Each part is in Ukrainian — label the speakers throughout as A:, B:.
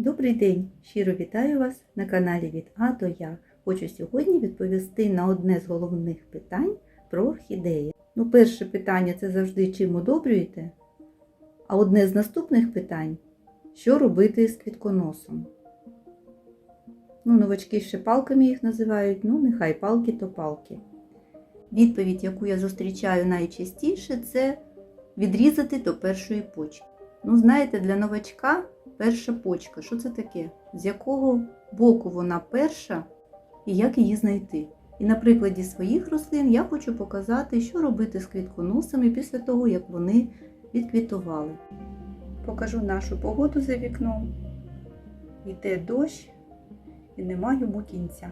A: Добрий день! Щиро вітаю вас на каналі від А до Я. Хочу сьогодні відповісти на одне з головних питань про орхідеї. Ну, перше питання це завжди чим удобрюєте. А одне з наступних питань що робити з квітконосом? Ну, новачки ще палками їх називають, ну нехай палки то палки. Відповідь, яку я зустрічаю найчастіше, це відрізати до першої почки. Ну, знаєте, для новачка перша почка. Що це таке? З якого боку вона перша і як її знайти? І на прикладі своїх рослин я хочу показати, що робити з квітконосами після того, як вони відквітували. Покажу нашу погоду за вікном. Йде дощ і нема йому кінця.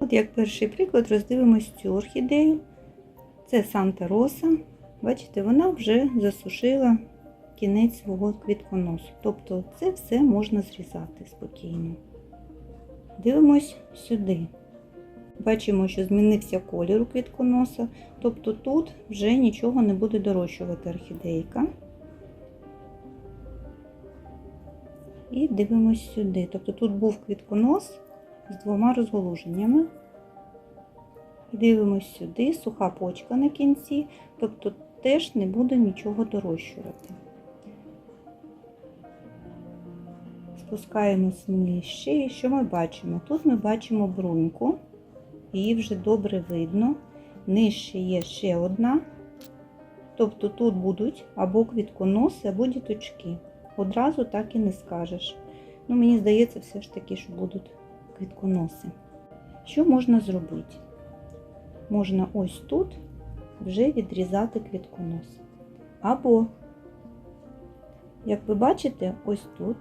A: От як перший приклад роздивимось цю орхідею. Це Санта Роса. Бачите, вона вже засушила кінець свого квітконосу. Тобто це все можна зрізати спокійно. Дивимось сюди. Бачимо, що змінився колір у квітконоса, тобто тут вже нічого не буде дорощувати орхідейка. І дивимось сюди. Тобто тут був квітконос з двома розголуженнями. Дивимось сюди, суха почка на кінці, тобто теж не буде нічого дорощувати. Спускаємось нижче і що ми бачимо? Тут ми бачимо бруньку, її вже добре видно. Нижче є ще одна. Тобто тут будуть або квітконоси, або діточки. Одразу так і не скажеш. Ну, Мені здається, все ж таки, що будуть квітконоси. Що можна зробити? Можна ось тут вже відрізати квітконос. Або, як ви бачите, ось тут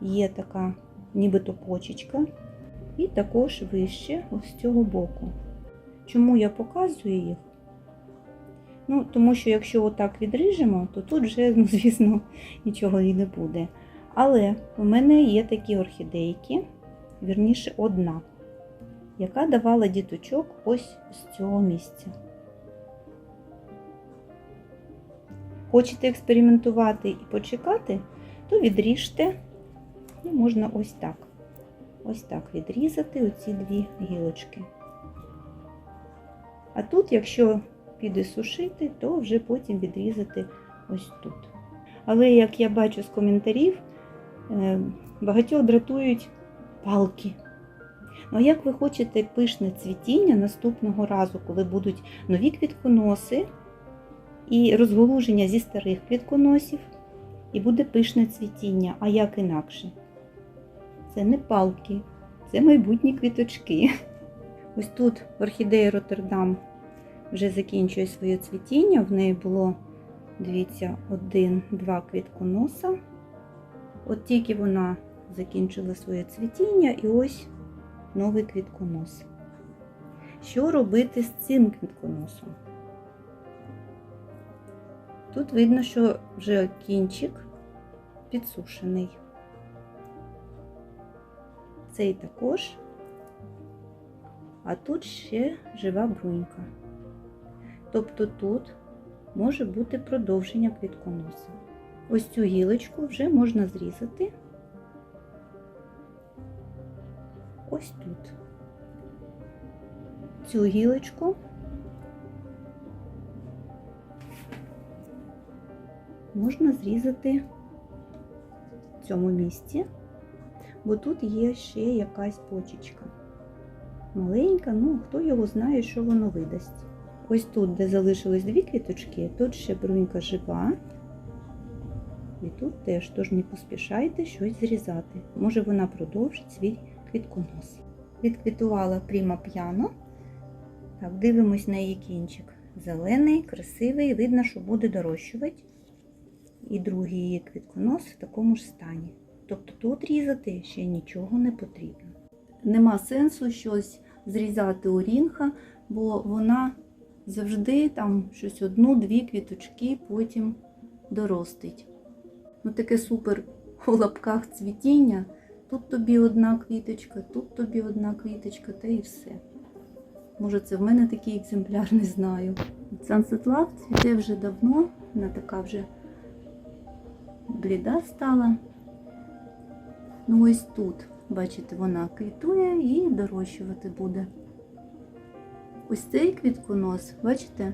A: є така нібито почечка, і також вище ось з цього боку. Чому я показую їх? Ну, тому що якщо отак відріжемо, то тут вже, ну, звісно, нічого і не буде. Але у мене є такі орхідейки, вірніше, одна, яка давала діточок ось з цього місця. Хочете експериментувати і почекати, то відріжте, і можна ось так. Ось так відрізати оці дві гілочки. А тут, якщо піде сушити, то вже потім відрізати ось тут. Але, як я бачу з коментарів, е, багатьох дратують палки. Ну, а як ви хочете пишне цвітіння наступного разу, коли будуть нові квітконоси і розголуження зі старих квітконосів, і буде пишне цвітіння, а як інакше? Це не палки, це майбутні квіточки. Ось тут орхідея Роттердам вже закінчує своє цвітіння. В неї було, дивіться, один-два квітконоса. От тільки вона закінчила своє цвітіння і ось новий квітконос. Що робити з цим квітконосом? Тут видно, що вже кінчик підсушений. Цей також, а тут ще жива брунька. Тобто тут може бути продовження квітконоса. Ось цю гілочку вже можна зрізати ось тут. Цю гілочку можна зрізати в цьому місці, бо тут є ще якась почечка. Маленька, ну хто його знає, що воно видасть. Ось тут, де залишились дві квіточки, тут ще брунька жива. І тут теж, тож не поспішайте щось зрізати. Може вона продовжить свій квітконос. Відквітувала прямо п'яно. Так, дивимось на її кінчик. Зелений, красивий, видно, що буде дорощувати. І другий її квітконос в такому ж стані. Тобто тут різати ще нічого не потрібно. Нема сенсу щось зрізати у рінга, бо вона завжди там щось одну-дві квіточки потім доростить. Ну таке супер у лапках цвітіння. Тут тобі одна квіточка, тут тобі одна квіточка, та і все. Може, це в мене такий екземпляр, не знаю. Sunset Love цвіте вже давно, вона така вже бліда стала. Ну ось тут, бачите, вона квітує і дорощувати буде. Ось цей квітконос, бачите,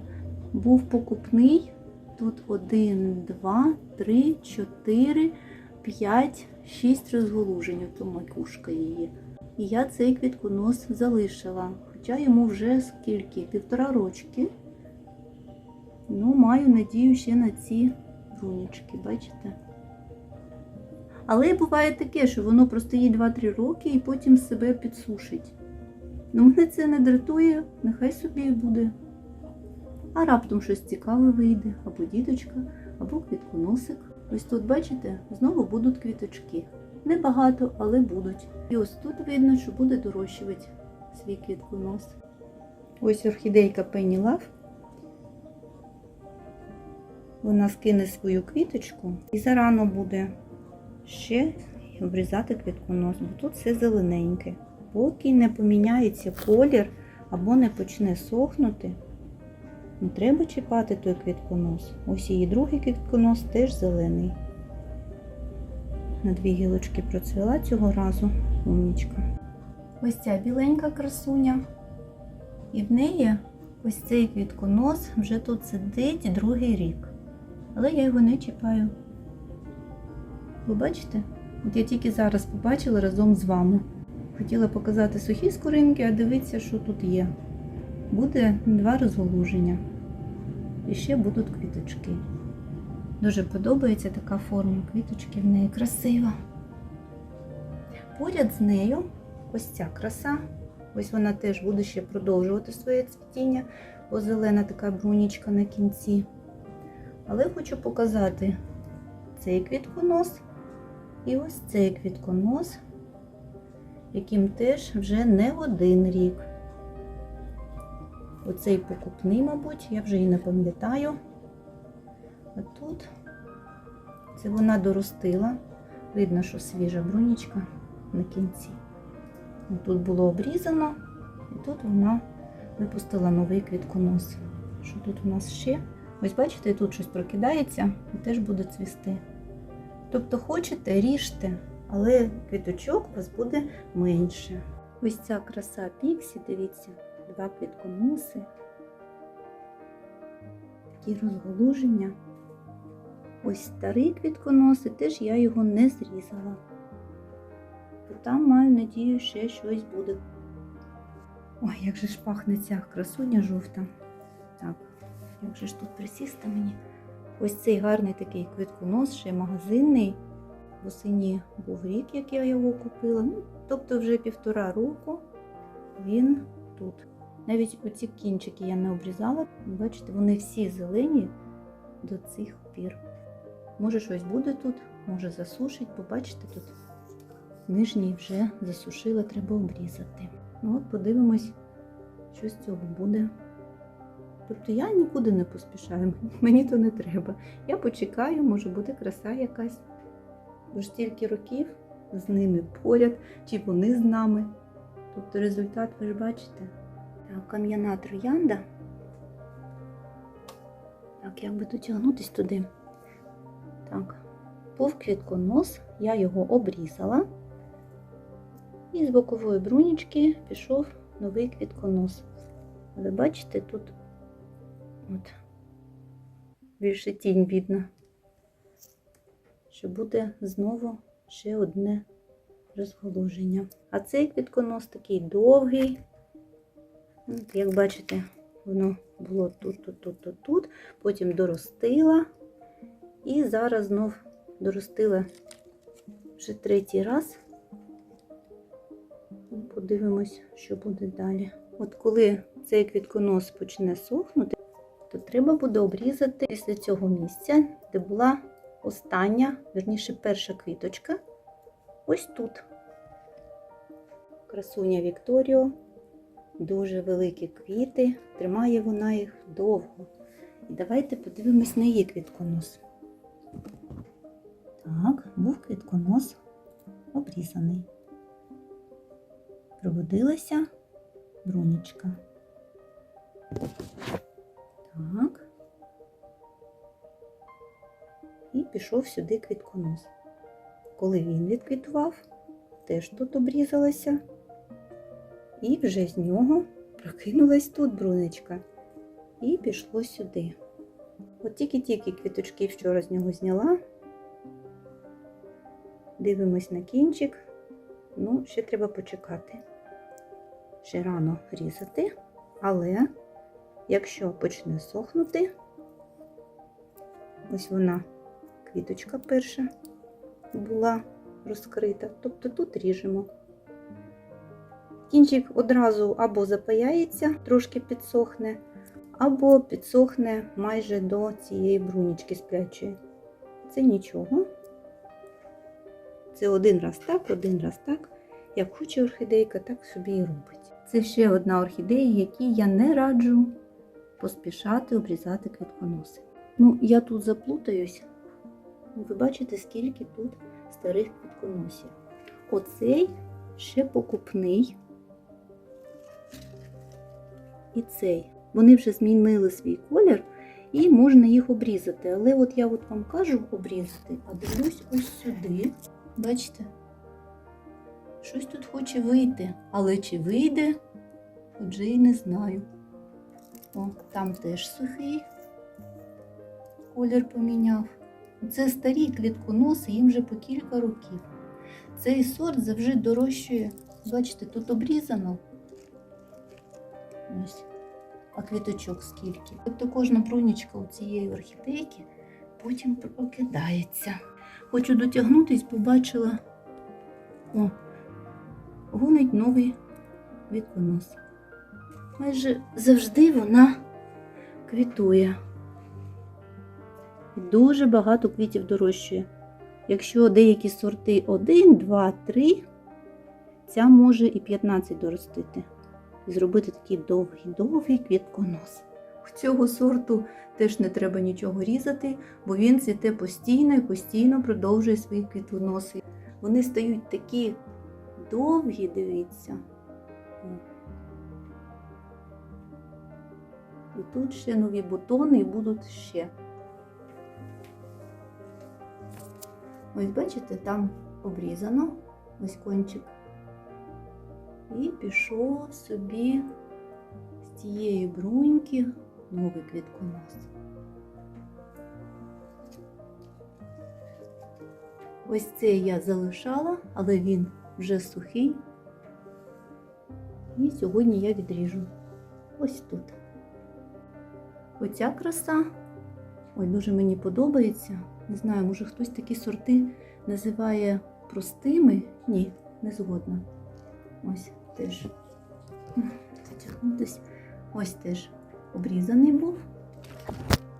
A: був покупний. Тут 1, 2, 3, 4, 5, 6 розголужень, ото макушка її. І я цей квітконос залишила. Хоча йому вже скільки? Півтора рочки. Ну, маю надію ще на ці брунічки, бачите? Але буває таке, що воно простоїть 2-3 роки і потім себе підсушить. Ну, мене це не дратує, нехай собі буде. А раптом щось цікаве вийде, або діточка, або квітконосик. Ось тут, бачите, знову будуть квіточки. Небагато, але будуть. І ось тут видно, що буде дорощувати свій квітконос. Ось орхідейка Penny Love. Вона скине свою квіточку і зарано буде ще обрізати квітконос, бо тут все зелененьке. Поки не поміняється колір або не почне сохнути, не треба чіпати той квітконос. Ось її другий квітконос теж зелений. На дві гілочки процвіла цього разу умнічка. Ось ця біленька красуня. І в неї ось цей квітконос вже тут сидить другий рік. Але я його не чіпаю. Ви бачите? От я тільки зараз побачила разом з вами. Хотіла показати сухі скоринки, а дивіться, що тут є. Буде два розголуження. І ще будуть квіточки. Дуже подобається така форма квіточки в неї красива. Поряд з нею ось ця краса. Ось вона теж буде ще продовжувати своє цвітіння, бо зелена така брунічка на кінці. Але хочу показати цей квітконос і ось цей квітконос, яким теж вже не один рік. Оцей покупний, мабуть, я вже і не пам'ятаю. А тут це вона доростила. Видно, що свіжа брунічка на кінці. Тут було обрізано, і тут вона випустила новий квітконос. Що тут у нас ще? Ось бачите, тут щось прокидається і теж буде цвісти. Тобто хочете, ріжте, але квіточок у вас буде менше. Ось ця краса Піксі, дивіться, два квітконоси, такі розголуження. Ось старий квітконос, теж я його не зрізала. То там маю надію, ще щось буде. Ой, як же ж пахне ця красуня жовта. Так, як же ж тут присісти мені? Ось цей гарний такий квітконос, ще магазинний. Восені був рік, як я його купила. Ну, тобто вже півтора року він тут. Навіть оці кінчики я не обрізала. Бачите, вони всі зелені до цих пір. Може щось буде тут, може засушить, побачите тут. Нижній вже засушила, треба обрізати. Ну от подивимось, що з цього буде. Тобто я нікуди не поспішаю, мені то не треба. Я почекаю, може буде краса якась. Бо ж стільки років з ними поряд, чи вони з нами. Тобто результат ви ж бачите. Так, кам'яна троянда. Так, як би дотягнутися туди. Так, був квітконос, я його обрізала. І з бокової брунічки пішов новий квітконос. Ви бачите, тут от більше тінь видно, що буде знову ще одне розголуження. А цей квітконос такий довгий. От, як бачите, воно було тут, тут, тут, тут, тут, потім доростила. І зараз знов доростила вже третій раз. Подивимось, що буде далі. От коли цей квітконос почне сохнути, то треба буде обрізати після цього місця, де була остання, верніше перша квіточка. Ось тут. Красуня Вікторіо, дуже великі квіти, тримає вона їх довго. І давайте подивимось на її квітконос. Так, був квітконос обрізаний. Проводилася брунічка. Так. І пішов сюди квітконос. Коли він відквітував, теж тут обрізалася. І вже з нього прокинулась тут брунечка. І пішло сюди. От тільки-тільки квіточки вчора з нього зняла. Дивимось на кінчик. Ну, ще треба почекати. Ще рано різати, але якщо почне сохнути, ось вона, квіточка перша була розкрита, тобто тут ріжемо. Кінчик одразу або запаяється, трошки підсохне, або підсохне майже до цієї брунічки сплячої. Це нічого. Це один раз так, один раз так. Як хоче орхідейка, так собі і робить. Це ще одна орхідея, якій я не раджу поспішати обрізати квітконоси. Ну, я тут заплутаюсь. Ви бачите, скільки тут старих квітконосів. Оцей ще покупний. І цей. Вони вже змінили свій колір і можна їх обрізати. Але от я от вам кажу обрізати, а дивлюсь ось сюди. Бачите? Щось тут хоче вийти. Але чи вийде, вже й не знаю. О, там теж сухий. Колір поміняв. Це старі квітконоси, їм вже по кілька років. Цей сорт завжди дорожчує. Бачите, тут обрізано. Ось. А квіточок скільки. Тобто кожна брунічка у цієї орхідейки потім прокидається. Хочу дотягнутись, побачила. О, гонить новий квітконос. Майже завжди вона квітує. Дуже багато квітів дорощує. Якщо деякі сорти 1, 2, 3, ця може і 15 доростити. Зробити такий довгий-довгий квітконос. У цього сорту теж не треба нічого різати, бо він цвіте постійно і постійно продовжує свої квітоноси. Вони стають такі довгі, дивіться. І тут ще нові бутони і будуть ще. Ось бачите, там обрізано ось кончик. І пішов собі з цієї бруньки новий квітконос. Ось цей я залишала, але він вже сухий. І сьогодні я відріжу ось тут. Оця краса, ой, дуже мені подобається. Не знаю, може хтось такі сорти називає простими. Ні, не згодна. Ось теж дотягнутися. Ось теж обрізаний був.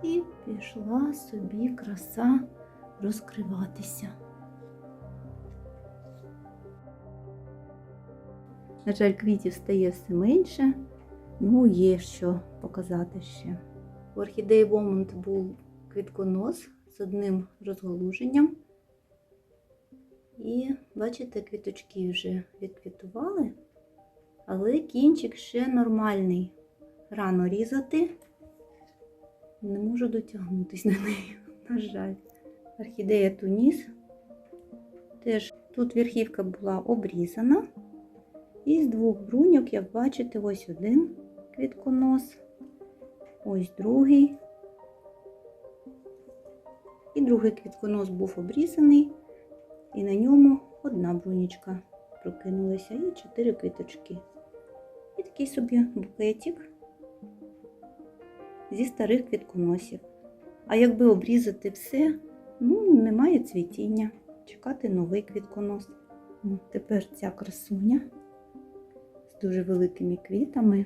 A: І пішла собі краса розкриватися. На жаль, квітів стає все менше, ну є що показати ще. У орхідеї Бомонт був квітконос з одним розголуженням. І бачите, квіточки вже відквітували, але кінчик ще нормальний. Рано різати. Не можу дотягнутися до неї, на жаль. Орхідея Туніс. Теж тут верхівка була обрізана. І з двох бруньок, як бачите, ось один квітконос, ось другий. І другий квітконос був обрізаний, і на ньому одна брунічка прокинулася і чотири квіточки. І такий собі букетик зі старих квітконосів. А якби обрізати все, ну, немає цвітіння. Чекати новий квітконос. Ну, Тепер ця красуня з дуже великими квітами.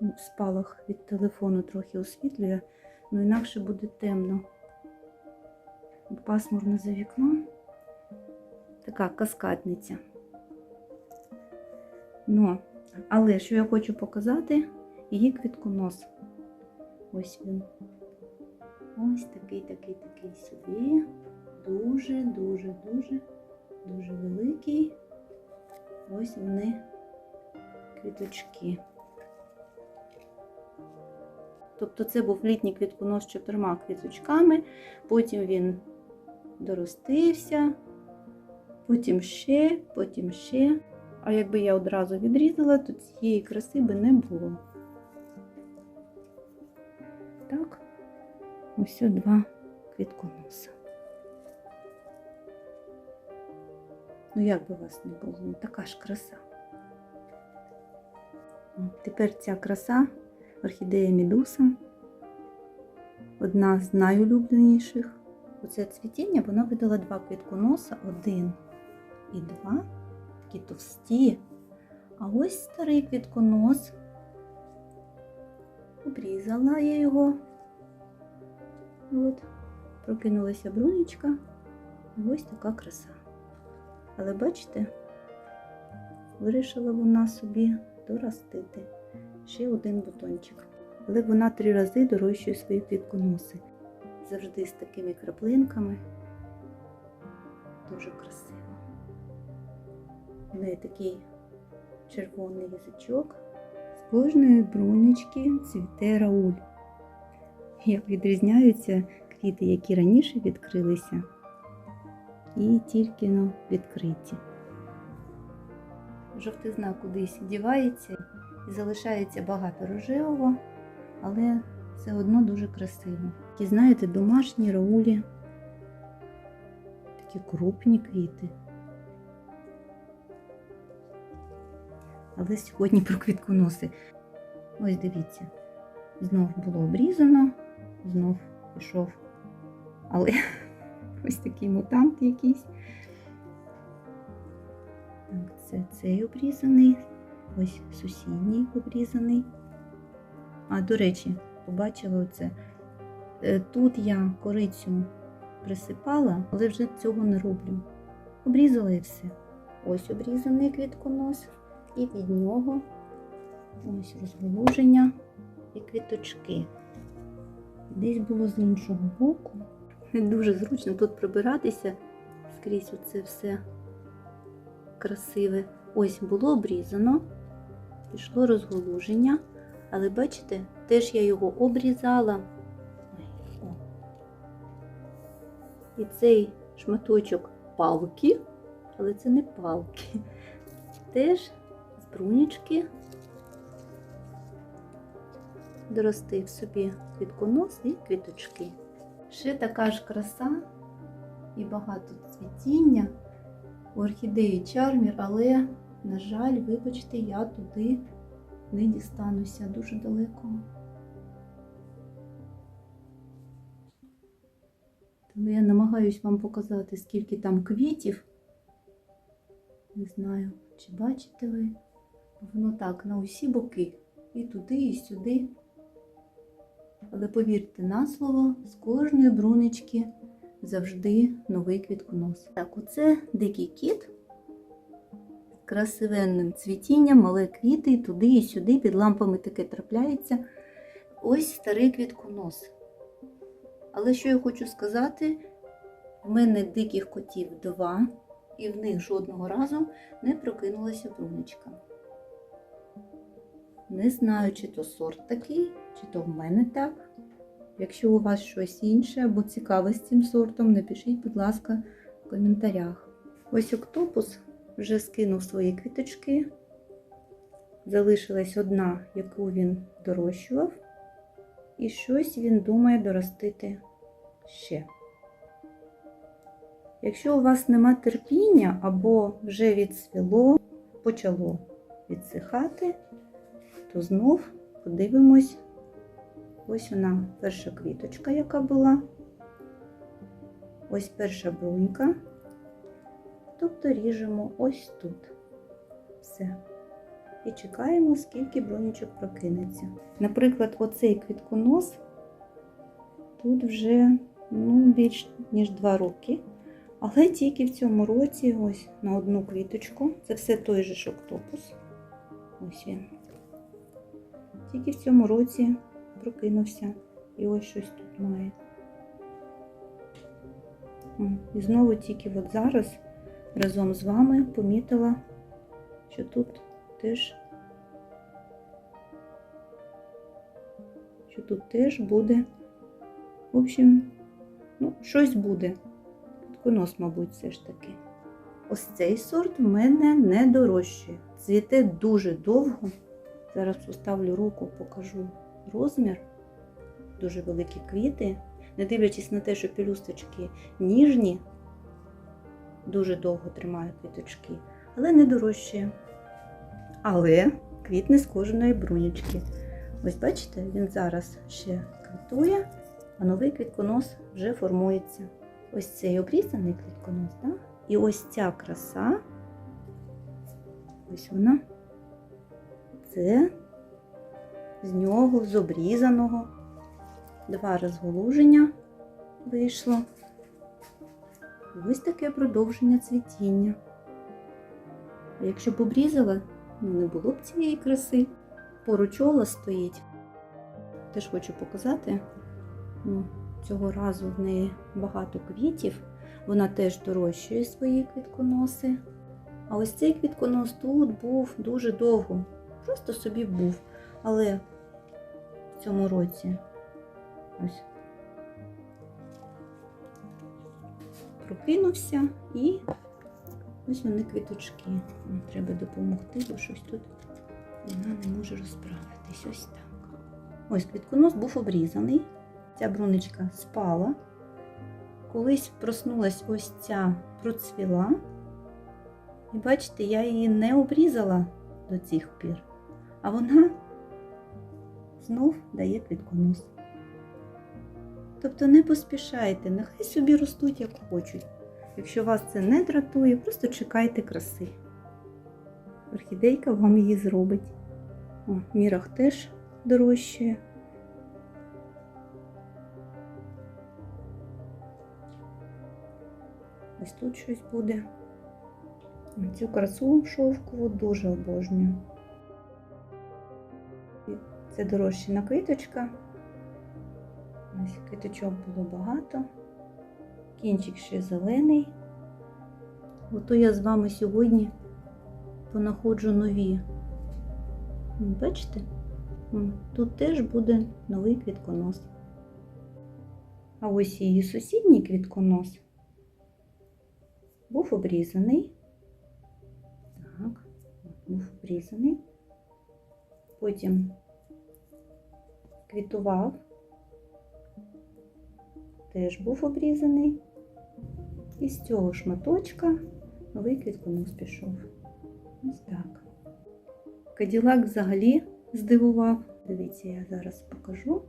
A: Ну, Спалах від телефону трохи освітлює, ну інакше буде темно. Пасмурно за вікном. Така каскадниця. Ну, але що я хочу показати, її квітконос. Ось він. Ось такий, такий, такий собі. Дуже, дуже, дуже, дуже великий. Ось вони квіточки. Тобто це був літній квітконос з чотирма квіточками, потім він доростився, потім ще, потім ще. А якби я одразу відрізала, то цієї краси би не було. Так, ось два квітконоса. Ну, як би вас не було, ну така ж краса. Тепер ця краса орхідея Мідуса. Одна з найулюбленіших. Оце цвітіння вона видала два квітконоса, один і два, такі товсті. А ось старий квітконос. Обрізала я його. От, прокинулася брунечка. І ось така краса. Але бачите, вирішила вона собі доростити ще один бутончик. Але вона три рази дорощує свої квітконоси. Завжди з такими краплинками. Дуже красиво. У неї такий червоний язичок. З кожної брунечки цвіте рауль. Як відрізняються квіти, які раніше відкрилися, і тільки ну, відкриті. Жовтизна кудись дівається і залишається багато рожевого, але все одно дуже красиво. Такі, знаєте, домашні раулі, такі крупні квіти. Але сьогодні про квітконоси. Ось дивіться, знов було обрізано, знов пішов. Але ось такий мутант якийсь. Це цей обрізаний, ось сусідній обрізаний. А, до речі, побачила оце. Е, Тут я корицю присипала, але вже цього не роблю. Обрізала і все. Ось обрізаний квітконос, і від нього ось розголуження і квіточки. Десь було з іншого боку. Дуже зручно тут прибиратися скрізь оце все красиве. Ось було обрізано, пішло розголуження, але бачите, теж я його обрізала. І цей шматочок палки, але це не палки, теж з брунічки доростив собі квітконос і квіточки. Ще така ж краса і багато цвітіння у орхідеї Чармір, але, на жаль, вибачте, я туди не дістануся дуже далеко. Тому я намагаюсь вам показати, скільки там квітів. Не знаю, чи бачите ви. Воно так на усі боки. І туди, і сюди. Але повірте на слово, з кожної брунички завжди новий квітконос. Так, оце дикий кіт з красивенним цвітінням, мале квіти, і туди і сюди, під лампами таке трапляється. Ось старий квітконос. Але що я хочу сказати, в мене диких котів два, і в них жодного разу не прокинулася бруничка. Не знаю, чи то сорт такий, чи то в мене так. Якщо у вас щось інше або цікаве з цим сортом, напишіть, будь ласка, в коментарях. Ось октопус вже скинув свої квіточки. Залишилась одна, яку він дорощував, і щось він думає доростити ще. Якщо у вас нема терпіння або вже відсвіло, почало відсихати, то знов подивимось. Ось вона перша квіточка, яка була. Ось перша брунька. Тобто ріжемо ось тут. Все. І чекаємо, скільки брунючок прокинеться. Наприклад, оцей квітконос тут вже ну, більш ніж 2 роки. Але тільки в цьому році ось на одну квіточку. Це все той же ж октопус. Ось він. Тільки в цьому році прокинувся і ось щось тут має. І знову тільки от зараз разом з вами помітила, що тут теж що тут теж буде, в общем, ну, щось буде. Квітконос, мабуть, все ж таки. Ось цей сорт в мене не дорожчий. Цвіте дуже довго. Зараз поставлю руку, покажу розмір. Дуже великі квіти. Не дивлячись на те, що пелюсточки ніжні, дуже довго тримаю квіточки, але не дорожче. Але квітне з кожної брунічки. Ось бачите, він зараз ще квітує, а новий квітконос вже формується. Ось цей обрізаний квітконос, так? І ось ця краса, ось вона, це з нього, з обрізаного. Два розголуження вийшло. Ось таке продовження цвітіння. А якщо б обрізала, ну не було б цієї краси. Поруч ола стоїть. Теж хочу показати. Ну, цього разу в неї багато квітів. Вона теж дорощує свої квітконоси. А ось цей квітконос тут був дуже довго. Просто собі був. Але в цьому році ось прокинувся і ось вони квіточки. Треба допомогти, бо щось тут вона не може розправитись. Ось так. Ось квітконос був обрізаний. Ця бруничка спала. Колись проснулась ось ця процвіла. І бачите, я її не обрізала до цих пір. А вона знов дає квітконос. Тобто не поспішайте, нехай собі ростуть як хочуть. Якщо вас це не дратує, просто чекайте краси. Орхідейка вам її зробить. О, мірах теж дорожчає. Ось тут щось буде. Цю красу шовкову дуже обожнюю. Це дорожчина квіточка. Ось квіточок було багато. Кінчик ще зелений. Ото я з вами сьогодні понаходжу нові. Бачите? Тут теж буде новий квітконос. А ось її сусідній квітконос був обрізаний. Так, був обрізаний. Потім квітував, теж був обрізаний. І з цього шматочка новий квітконос пішов. Ось так. Каділак взагалі здивував. Дивіться, я зараз покажу.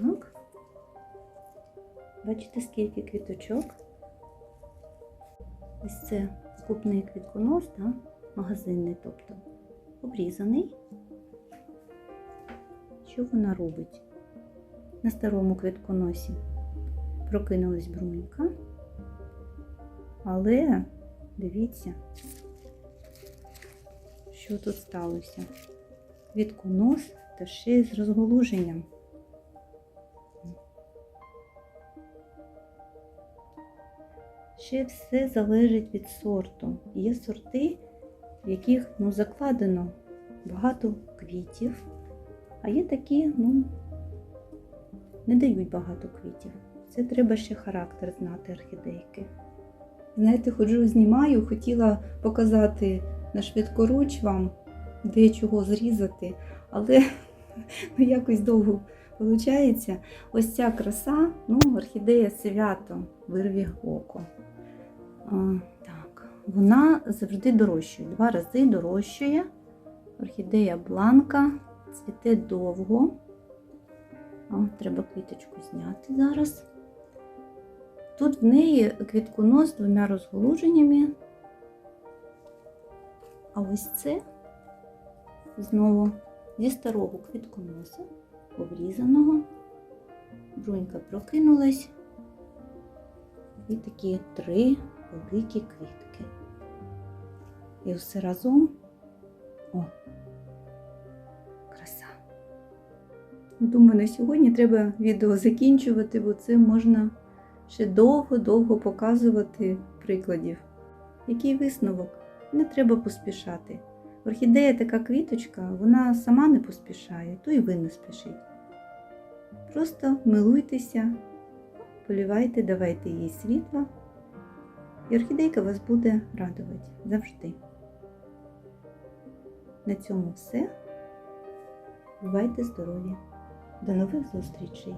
A: Так. Бачите, скільки квіточок. Ось це купний квітконос, да? магазинний, тобто обрізаний. Що вона робить? На старому квітконосі прокинулась брунька, але дивіться, що тут сталося. Квітконос та ще й з розголуженням. Ще все залежить від сорту. Є сорти, в яких ну, закладено багато квітів, а є такі, ну, не дають багато квітів. Це треба ще характер знати орхідейки. Знаєте, ходжу, знімаю, хотіла показати на швидкоруч вам, де чого зрізати, але ну, якось довго виходить. Ось ця краса, ну, орхідея свято, вирві око. А, так, вона завжди дорожчає, два рази дорожчає. Орхідея бланка, цвіте довго. О, треба квіточку зняти зараз. Тут в неї квітконос з двома розголуженнями. А ось це знову зі старого квітконоса, обрізаного. Брунька прокинулась. І такі три великі квітки. І все разом. О, Думаю, на сьогодні треба відео закінчувати, бо це можна ще довго-довго показувати прикладів. Який висновок? Не треба поспішати. Орхідея така квіточка, вона сама не поспішає, то й ви не спішіть. Просто милуйтеся, полівайте, давайте їй світла, і орхідейка вас буде радувати завжди. На цьому все. Бувайте здорові! До нових зустрічей!